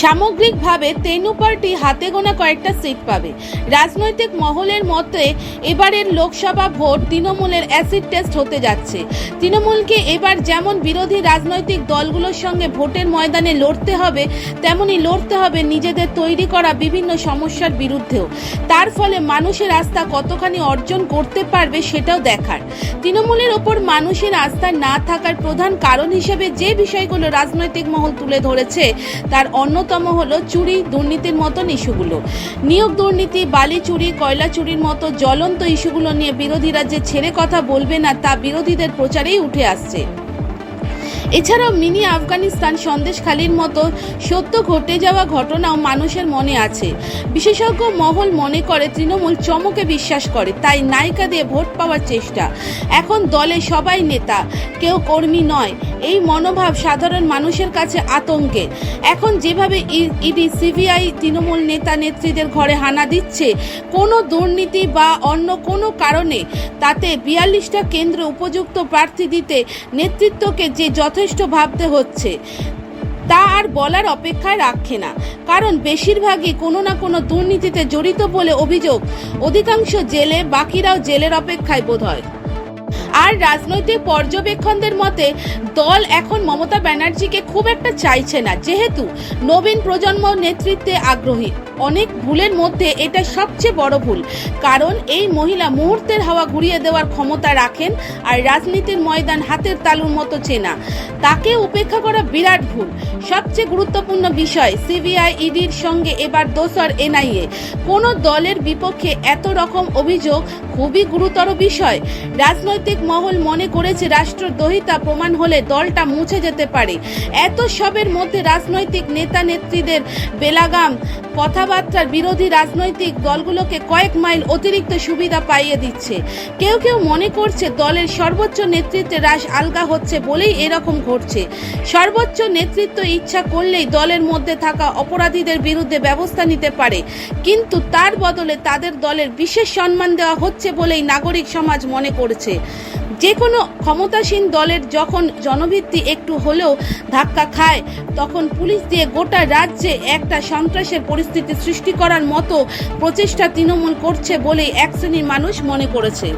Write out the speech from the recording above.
সামগ্রিকভাবে তেনু পার্টি হাতে গোনা কয়েকটা সিট পাবে। রাজনৈতিক মহলের মতে, এবারের লোকসভা ভোট তৃণমূলের অ্যাসিড টেস্ট হতে যাচ্ছে। তৃণমূলকে এবার যেমন বিরোধী রাজনৈতিক দলগুলোর সঙ্গে ভোটের ময়দানে লড়তে হবে, তেমনি লড়তে হবে নিজেদের তৈরি করা বিভিন্ন সমস্যার বিরুদ্ধেও। তার ফলে মানুষের আস্থা কতখানি অর্জন করতে পারবে সেটাও দেখার। তৃণমূলের ওপর মানুষের আস্থা না থাকার প্রধান কারণ হিসেবে যে বিষয়গুলো রাজনৈতিক মহল তুলে ধরেছে, তার অন্যতম হলো চুরি, দুর্নীতির মতন ইস্যুগুলো। নিয়োগ দুর্নীতি, বালি চুরি, কয়লা চুরির মতো জ্বলন্ত ইস্যুগুলো নিয়ে বিরোধীরা যে ছেড়ে কথা বলবে না, তা বিরোধীদের প্রচারেই উঠে আসছে। এছাড়াও মিনি আফগানিস্তান সন্দেশখালির মতো সত্য ঘটে যাওয়া ঘটনাও মানুষের মনে আছে। বিশেষজ্ঞ মহল মনে করে তৃণমূল চমকে বিশ্বাস করে, তাই নায়িকা দিয়ে ভোট পাওয়ার চেষ্টা। এখন দলে সবাই নেতা, কেউ কর্মী নয় এই মনোভাব সাধারণ মানুষের কাছে আতঙ্কের। এখন যেভাবে ইডি, সিবিআই, তৃণমূল নেতা নেত্রীদের ঘরে হানা দিচ্ছে, কোনো দুর্নীতি বা অন্য কোনো কারণে তাতে বিয়াল্লিশটা কেন্দ্র উপযুক্ত প্রার্থী দিতে নেতৃত্বকে যে যথেষ্ট ভাবতে হচ্ছে, তা আর বলার অপেক্ষায় রাখে না। কারণ বেশিরভাগই কোনো না কোনো দুর্নীতিতে জড়িত বলে অভিযোগ, অধিকাংশ জেলে বাকিরাও জেলের অপেক্ষায় বোধ হয় আর রাজনৈতিক পর্যবেক্ষণদের মতে, দল এখন মমতা ব্যানার্জিকে খুব একটা চাইছে না, যেহেতু নবীন প্রজন্ম নেতৃত্বে আগ্রহী। অনেক ভুলের মধ্যে এটা সবচেয়ে বড় ভুল। কারণ এই মহিলা মুহূর্তের হাওয়া ঘুরিয়ে দেওয়ার ক্ষমতা রাখেন আর রাজনীতির ময়দান হাতের তালুর মতো চেনা। তাকে উপেক্ষা করা বিরাট ভুল। সবচেয়ে গুরুত্বপূর্ণ বিষয়, সিবিআই ইডির সঙ্গে এবার দোসর এনআইএ। কোনো দলের বিপক্ষে এত রকম অভিযোগ খুবই গুরুতর বিষয়। রাজনৈতিক মহল মনে করেছে রাষ্ট্রদ্রোহিতা প্রমাণ হলে দলটা মুছে যেতে পারে। এত সবের মধ্যে রাজনৈতিক নেতা নেত্রীদের বেলাগাম কথাবার্তার বিরোধী রাজনৈতিক দলগুলোকে কয়েক মাইল অতিরিক্ত সুবিধা পাইয়ে দিচ্ছে। কেউ কেউ মনে করছে দলের সর্বোচ্চ নেতৃত্বে রাশ আলগা হচ্ছে বলেই এরকম ঘটছে। সর্বোচ্চ নেতৃত্ব ইচ্ছা করলেই দলের মধ্যে থাকা অপরাধীদের বিরুদ্ধে ব্যবস্থা নিতে পারে। কিন্তু তার বদলে তাদের দলের বিশেষ সম্মান দেওয়া হচ্ছে বলেই নাগরিক সমাজ মনে করছে। যে কোনো ক্ষমতাসীন দলের যখন জনভিত্তি একটু হলেও ধাক্কা খায়, তখন পুলিশ দিয়ে গোটা রাজ্যে একটা সন্ত্রাসের পরিস্থিতি সৃষ্টি করার মতো প্রচেষ্টা তৃণমূল করছে বলেই এক শ্রেণির মানুষ মনে করেছে।